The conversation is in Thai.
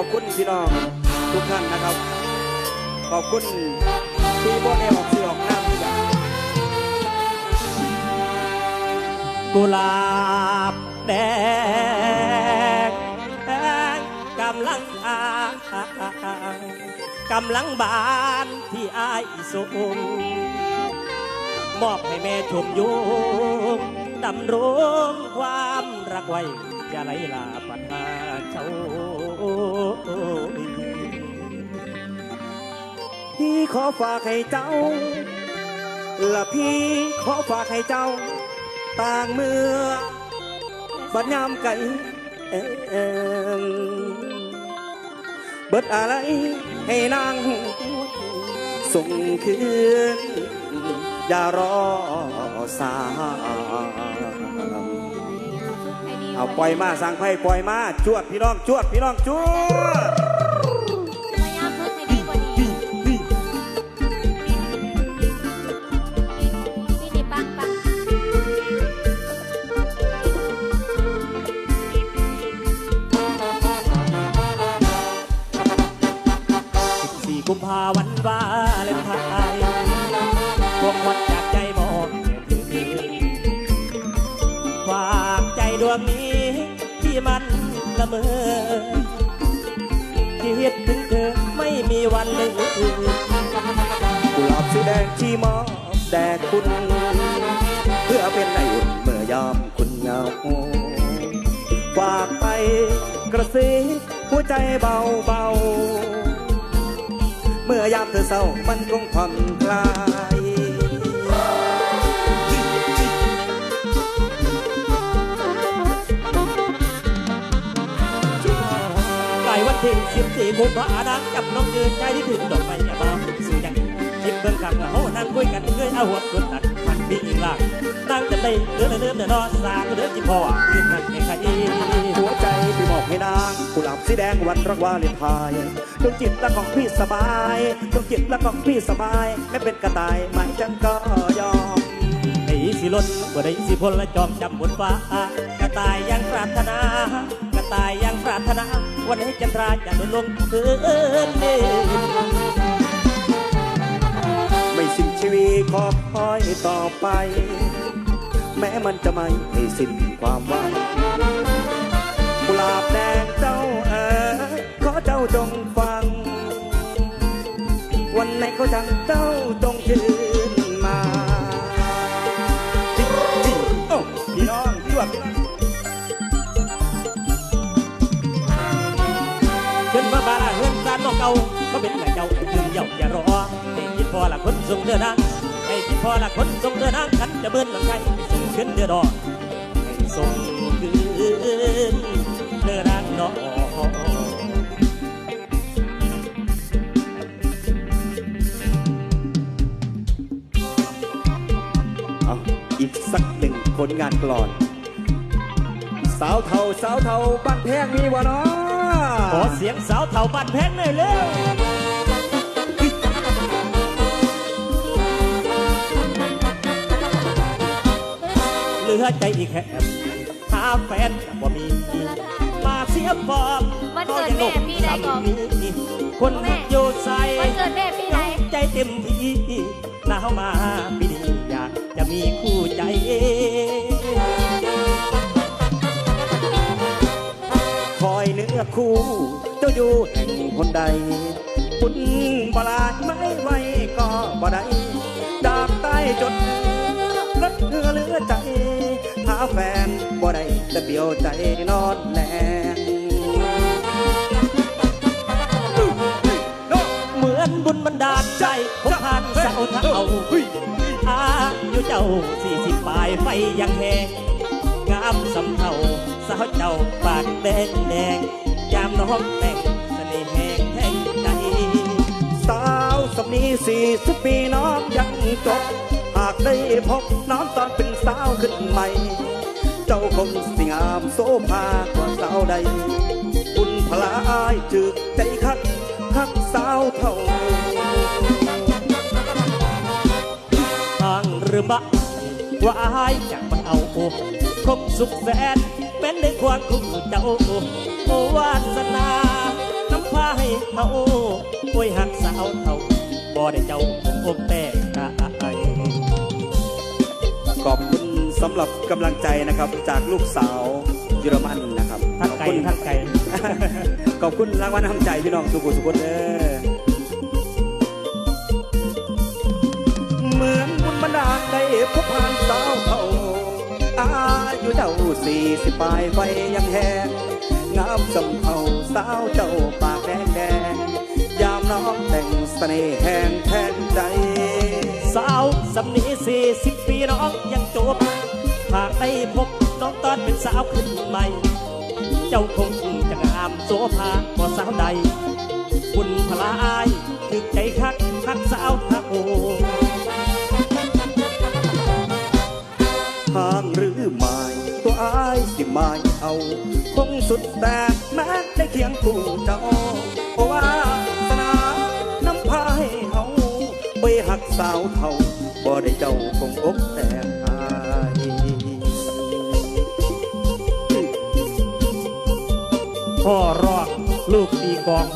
อบคุณพี่น้องทุกท่านนะครับ ขอบคุณที่บ่ได้ออกเสียงออกน้ำที่แบบกุหลาบแดงกำลังอางกำลังบานที่อายสูงมอบให้แม่ชมยุงดำรงความรักไว้อย่าไหลลาปัญหาเจ้า พี่ขอฝากให้เจ้า และพี่ขอฝากให้เจ้า ต่างเมื่อบัดยามไก่เอิ่มเบิดอะไรให้นางส่งคืน อย่ารอสายเอาปล่อยมาสั่งไพ่ปล่อยมา จวดพี่น้อง จวดพี่น้อง จวด ดวงนี้ที่มันละเมอคิดถึงเธอไม่มีวันลืมกุหลาบสีแดงที่มอบแด่คุณ เพื่อเป็นไออุ่นเมื่อยามคุณเหงาฝากไปกระซิบหัวใจเบาเบาๆเมื่อยามเธอเศร้ามันคงผ่อนคลาย ที่สิบสี่กุมภาพันธ์กับน้องเดินใจที่ถึงดอกไม้อย่าบ้าสู่ยังคิดเบื้องข้างเฮานั่งคุยกันเคยเอาหัวกดตัดมันมีอีกล่างนั่งจะได้เดินเดินเดินนอนสางเดินจิพ่อขึ้นนั่งแข่งขันหัวใจพี่บอกให้นางกุหลาบสีแดงวันรักวาเลนไทน์ดวงจิตและของพี่สบายดวงจิตและของพี่สบายแม้เป็นกระต่ายไหมจังก็ยอมไอ้สิล้นบ่ได้สิพลและจอมจำบนฟ้ากระต่ายยังปรารถนากระต่ายยังปรารถนา วันนี้จันทราจะโดนลงเตือนเด่นไม่สิ้นชีวิตขอคอยต่อไป แม้มันจะไม่ให้สิ้นความหวังกุหลาบแดงเจ้าเอ๋ขอเจ้าจงฟัง วันไหนเขาจังเจ้าจง ละคนทรงเดือนนางให้คิดพอละคนทรงเดือนนางกันจะเบิ้ลหลังไงให้ส่งขึ้นเดือดอให้ส่งขึ้นเดือนนางเนาะเอาอีกสักหนึ่งผลงานกลอน สาวเทาสาวเทาบ้านแพงมีวะเนาะขอเสียงสาวเถ่าบันแพงหน่อยเร็ว ลือใจอีกแค่หาแฟนกับบ่มี มาเสียฟอมวันเกิดแม่พี่ใดก่อนคนอยู่ใส่วันเกิดแม่พี่ไหนใจเต็มที่หนาวมาปีนี้อยากจะมีคู่ใจคอยเนื้อคู่เจ้าอยู่แห่งคนใดคุณบลาดไม่ไหวก็บ่ได้จากใต้จด แฟนบ่ได้แต่เดียวใจนอนแลงเหมือนบุญบันดาลใจผมผ่านเสาเท้าอายุเจ้าสี่สิบปลายไฟยังแหงงามสำเทาสาวเจ้าปากแดงแดงยามน้องแต่งเสน่ห์แหงแห่งใจสาวสำนีสี่สิบปีน้องยังจบหากได้พบน้องตอนเป็นสาวขึ้นใหม่ เจ้าคงสิงามโซภากว่าสาวใดบุญพลาอายจึกใจคักคักสาวเท่าทางเรือบ้าว่าอายอยากมาเอาคงสุขแสนเป็นในความคู่เจ้าโอวาสนาน้าให้เฮาโอ้ยหักสาวเท่าบ่ได้เจ้าคงแต่กายขอบคุณ สำหรับกำลังใจนะครับจากลูกสาวเยอรมันนะครับทักขอบไก่คุณทักไก่ขอบคุณรางวัลน้ำใจพี่น้องสุขุสุขคนเด้อเหมือนบุญบันดาลได้พบผ่านสาวเขาอายุเจ้าสี่สิบปลายไฟยังแห้งงามสำเภาสาวเจ้าปากแดงแดงยามน้องแต่งเสน่ห์แห้งแทนใจ สาวสำนีสี่สิบปีน้องยังจบหาก ได้พบน้องตอนเป็นสาวขึ้นใหม่ เจ้าคงจะงามโสภาบ่สาวใด คุณพลาอายถึกใจคักคักสาวทะโอทางหรือไม่ตัวอายสิไม่เอา คงสุดแต่ พ่อรอกลูกตีกอง